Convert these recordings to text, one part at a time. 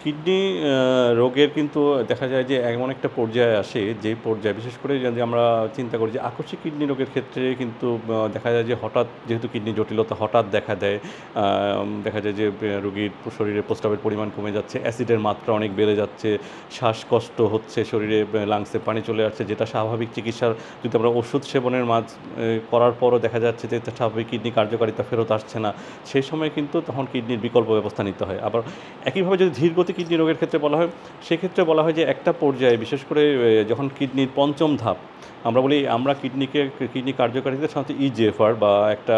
Kidney রোগের কিন্তু দেখা যায় যে এমন একটা পর্যায়ে আসে যে পর্যায়ে বিশেষ করে যদি আমরা চিন্তা করি যে আকস্মিক কিডনি রোগের ক্ষেত্রে কিন্তু দেখা যায় যে হঠাৎ যেহেতু কিডনি জটিলতা হঠাৎ দেখা দেয় দেখা যায় যে রোগীর শরীরে প্রস্রাবের পরিমাণ কমে যাচ্ছে অ্যাসিডের মাত্রা অনেক বেড়ে যাচ্ছে শ্বাসকষ্ট হচ্ছে শরীরে লাংসে পানি চলে আসছে যেটা স্বাভাবিক চিকিৎসার যদি আমরা ওষুধ সেবনের আহ, করার পরও দেখা যাচ্ছে যে স্বাভাবিক কিডনি কার্যকারিতা ফেরত আসছে না সেই সময় কিন্তু তখন কিডনির বিকল্প ব্যবস্থা নিতে হয়। আবার একইভাবে যদি ধীরগতি কিডনি রোগের ক্ষেত্রে বলা হয়, সেক্ষেত্রে বলা হয় যে একটা পর্যায়ে, বিশেষ করে যখন কিডনির পঞ্চম ধাপ, আমরা বলি আমরা কিডনিকে, কিডনি কার্যকারিতা সাধারণত ইজিএফআর বা একটা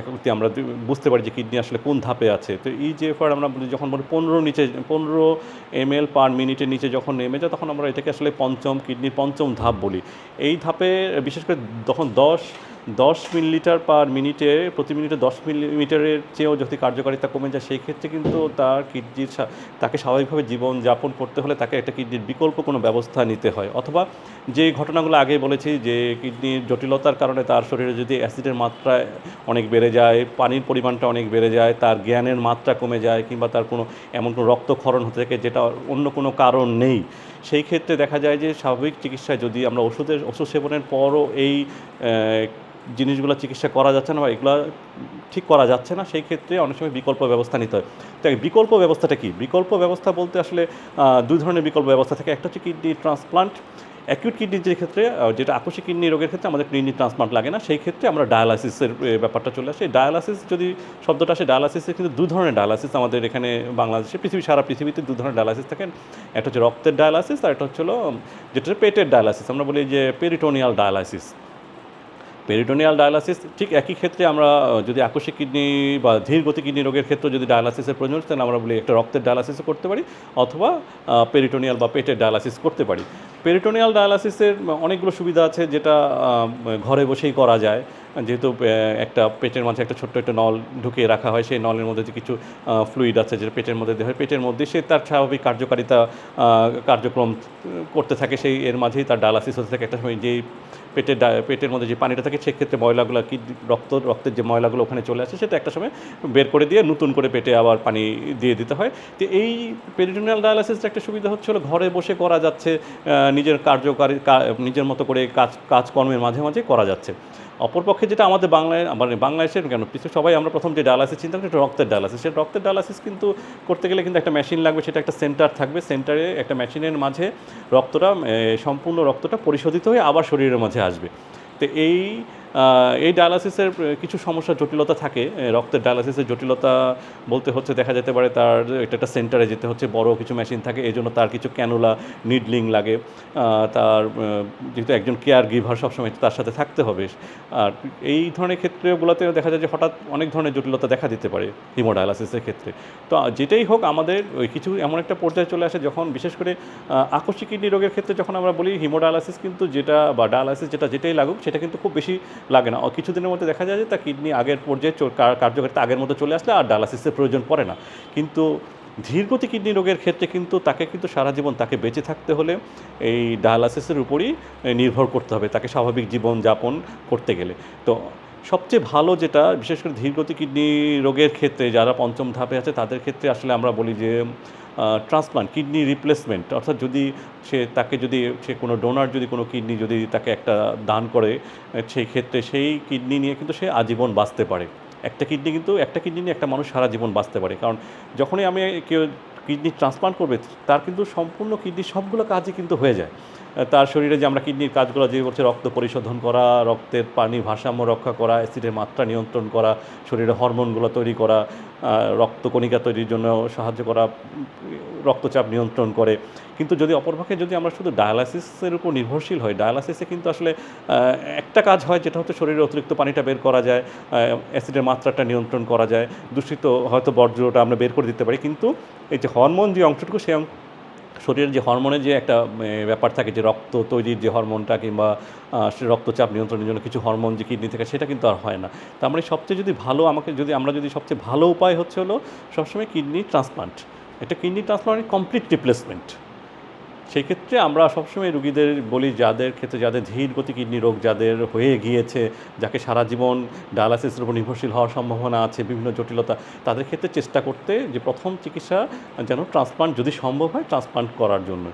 একটি আমরা বুঝতে পারি যে কিডনি আসলে কোন ধাপে আছে। তো ইজিএফআর আমরা বলি যখন বলি পনেরো নিচে, পনেরো এম এল পার মিনিটের নিচে যখন নেমে যায়, তখন আমরা এটাকে আসলে পঞ্চম, কিডনির পঞ্চম ধাপ বলি। এই ধাপে, বিশেষ করে তখন দশ দশ মিলিলিটার পার মিনিটে, প্রতি মিনিটে দশ মিলিমিটারের চেয়েও যদি কার্যকারিতা কমে যায়, সেই ক্ষেত্রে কিন্তু তার কিডনির তাকে স্বাভাবিকভাবে জীবন যাপন করতে হলে তাকে একটা কিডনির বিকল্প কোনো ব্যবস্থা নিতে হয়। অথবা যে ঘটনাগুলো আগে বলেছি, যে কিডনির জটিলতার কারণে তার শরীরে যদি অ্যাসিডের মাত্রা অনেক বেড়ে যায়, পানির পরিমাণটা অনেক বেড়ে যায়, তার জ্ঞানের মাত্রা কমে যায়, কিংবা তার কোনো, এমন কোনো রক্তক্ষরণ হতে থাকে যেটা অন্য কোনো কারণ নেই, সেই ক্ষেত্রে দেখা যায় যে স্বাভাবিক চিকিৎসায় যদি আমরা ওষুধের, ওষুধ সেবনের পরও এই জিনিসগুলো চিকিৎসা করা যাচ্ছে না বা এগুলো ঠিক করা যাচ্ছে না, সেই ক্ষেত্রে অনেক সময় বিকল্প ব্যবস্থা নিতে হয়। তো বিকল্প ব্যবস্থাটা কি? বিকল্প ব্যবস্থা বলতে আসলে দুই ধরনের বিকল্প ব্যবস্থা থাকে। একটা হচ্ছে কিডনি ট্রান্সপ্লান্ট। অ্যাকিউট কিডনির যে ক্ষেত্রে যেটা আকস্মিক কিডনি রোগের ক্ষেত্রে আমাদের কিডনি ট্রান্সপ্লান্ট লাগে না, সেই ক্ষেত্রে আমরা ডায়ালাসিসের ব্যাপারটা চলে আসে। ডায়ালাসিস যদি, শব্দটা আসে, ডায়ালাসিসের কিন্তু দু ধরনের ডায়ালাসিস আমাদের এখানে বাংলাদেশে, পৃথিবী, সারা পৃথিবীতে দু ধরনের ডায়ালাসিস থাকেন। একটা হচ্ছে রক্তের ডায়ালাসিস আর একটা হচ্ছে যেটা পেটের ডায়ালাসিস। আমরা বলি যে পেরিটোনিয়াল ডায়ালাসিস। পেরিটোনিয়াল ডায়ালাসিস ঠিক একই ক্ষেত্রে আমরা যদি আকস্মিক কিডনি বা ধীর গতি কিডনি রোগের ক্ষেত্রে যদি ডায়ালাসিসের প্রয়োজন, তাহলে আমরা বলি একটা রক্তের ডায়ালাসিসও করতে পারি, অথবা পেরিটোনিয়াল বা পেটের ডায়ালাসিস করতে পারি। পেরিটোনিয়াল ডায়ালাসিসের অনেকগুলো সুবিধা আছে যেটা ঘরে বসেই করা যায়। যেহেতু একটা পেটের মাঝে একটা ছোট্ট একটা নল ঢুকিয়ে রাখা হয়, সেই নলের মধ্যে যে কিছু ফ্লুইড আছে যেটা পেটের মধ্যে দেওয়া হয়, পেটের মধ্যে সে তার স্বাভাবিক কার্যকারিতা কার্যক্রম করতে থাকে, সেই এর মাঝেই তার ডায়ালাসিস হতে থাকে। একটা সময় যেই পেটের পেটের মধ্যে যে পানিটা থাকে, সেক্ষেত্রে ময়লাগুলো কি রক্ত, রক্তের যে ময়লাগুলো ওখানে চলে আসে, সেটা একটা সময় বের করে দিয়ে নতুন করে পেটে আবার পানি দিয়ে দিতে হয়। তো এই পেরিটোনিয়াল ডায়ালাসিসটা একটা সুবিধা হচ্ছে হলো ঘরে বসে করা যাচ্ছে নিজের কার্যকারী নিজের মতো করে কাজ, কাজকর্মের মাঝে মাঝে করা যাচ্ছে। অপরপক্ষে যেটা আমাদের বাংলায় মানে বাংলাদেশের কেন কিছু সবাই আমরা প্রথম যে ডায়ালাসিস চিন্তা করি রক্তের ডায়ালাসিস সেটা রক্তের ডায়ালাসিস কিন্তু করতে গেলে কিন্তু একটা মেশিন লাগবে, সেটা একটা সেন্টার থাকবে। সেন্টারে একটা মেশিনের মাঝে রক্তটা সম্পূর্ণ রক্তটা পরিশোধিত হয়ে আবার শরীরের মাঝে আসবে। তো এই এই ডায়ালাসিসের কিছু সমস্যা জটিলতা থাকে। রক্তের ডায়ালাসিসের জটিলতা বলতে হচ্ছে, দেখা যেতে পারে তার একটা একটা সেন্টারে যেতে হচ্ছে, বড় কিছু মেশিন থাকে এই জন্য তার কিছু ক্যানুলা নিডলিং লাগে। তার যেহেতু একজন কেয়ার গিভার সবসময় তার সাথে থাকতে হবে। আর এই ধরনের ক্ষেত্রগুলোতে দেখা যায় যে হঠাৎ অনেক ধরনের জটিলতা দেখা দিতে পারে হিমোডায়ালাসিসের ক্ষেত্রে। তো যেটাই হোক, আমাদের ওই কিছু এমন একটা পর্যায়ে চলে আসে, যখন বিশেষ করে আকস্মিক কিডনি রোগের ক্ষেত্রে যখন আমরা বলি হিমোডায়ালাসিস কিন্তু যেটা বা ডায়ালাসিস যেটা যেটাই লাগুক, সেটা কিন্তু খুব বেশি লাগে না। কিছুদিনের মধ্যে দেখা যায় যে তার কিডনি আগের পর্যায়ে কার্যকারিতা আগের মতো চলে আসলে আর ডায়ালাসিসের প্রয়োজন পড়ে না। কিন্তু ধীরগতি কিডনি রোগের ক্ষেত্রে কিন্তু তাকে কিন্তু সারা জীবন তাকে বেঁচে থাকতে হলে এই ডায়ালাসিসের উপরই নির্ভর করতে হবে, তাকে স্বাভাবিক জীবন যাপন করতে গেলে। তো সবচেয়ে ভালো যেটা, বিশেষ করে ধীরগতি কিডনি রোগের ক্ষেত্রে যারা পঞ্চম ধাপে আছে, তাদের ক্ষেত্রে আসলে আমরা বলি যে ট্রান্সপ্লান্ট, কিডনি রিপ্লেসমেন্ট। অর্থাৎ যদি সে তাকে যদি, সে কোনো ডোনার যদি কোনো কিডনি যদি তাকে একটা দান করে সেই ক্ষেত্রে সেই কিডনি নিয়ে কিন্তু সে আজীবন বাঁচতে পারে। একটা কিডনি কিন্তু, একটা কিডনি নিয়ে একটা মানুষ সারা জীবন বাঁচতে পারে। কারণ যখনই আমি কেউ কিডনি ট্রান্সপ্লান্ট করবে, তার কিন্তু সম্পূর্ণ কিডনি সবগুলো কাজই কিন্তু হয়ে যায়। তার শরীরে যে আমরা কিডনির কাজগুলো, যে করছে রক্ত পরিশোধন করা, রক্তের পানির ভারসাম্য রক্ষা করা, অ্যাসিডের মাত্রা নিয়ন্ত্রণ করা, শরীরে হরমোনগুলো তৈরি করা রক্তকণিকা তৈরির জন্য সাহায্য করা, রক্তচাপ নিয়ন্ত্রণ করে। কিন্তু যদি অপরপক্ষে যদি আমরা শুধু ডায়ালাসিসের উপর নির্ভরশীল হই, ডায়ালাসিসে কিন্তু আসলে একটা কাজ হয় যেটা হচ্ছে শরীরে অতিরিক্ত পানিটা বের করা যায় অ্যাসিডের মাত্রাটা নিয়ন্ত্রণ করা যায়, দূষিত হয়তো বর্জ্যটা আমরা বের করে দিতে পারি। কিন্তু এই যে হরমোন যে অংশটুকু, সেই শরীরের যে হরমোনের যে একটা ব্যাপার থাকে, যে রক্ত তৈরির যে হরমোনটা কিংবা রক্তচাপ নিয়ন্ত্রণের জন্য কিছু হরমোন যে কিডনি থাকে, সেটা কিন্তু আর হয় না। তার মানে সবচেয়ে যদি ভালো আমাকে, যদি আমরা যদি সবচেয়ে ভালো উপায় হচ্ছে হলো, সবসময় কিডনি ট্রান্সপ্লান্ট। একটা কিডনি ট্রান্সপ্লান্ট কমপ্লিট রিপ্লেসমেন্ট সেই ক্ষেত্রে আমরা সবসময় রুগীদের বলি যাদের ক্ষেত্রে যাদের ধীর গতি কিডনি রোগ যাদের হয়ে গিয়েছে, যাকে সারা জীবন ডায়ালাসিসের উপর নির্ভরশীল হওয়ার সম্ভাবনা আছে, বিভিন্ন জটিলতা, তাদের ক্ষেত্রে চেষ্টা করতে যে প্রথম চিকিৎসা যেন ট্রান্সপ্লান্ট যদি সম্ভব হয়, ট্রান্সপ্লান্ট করার জন্য।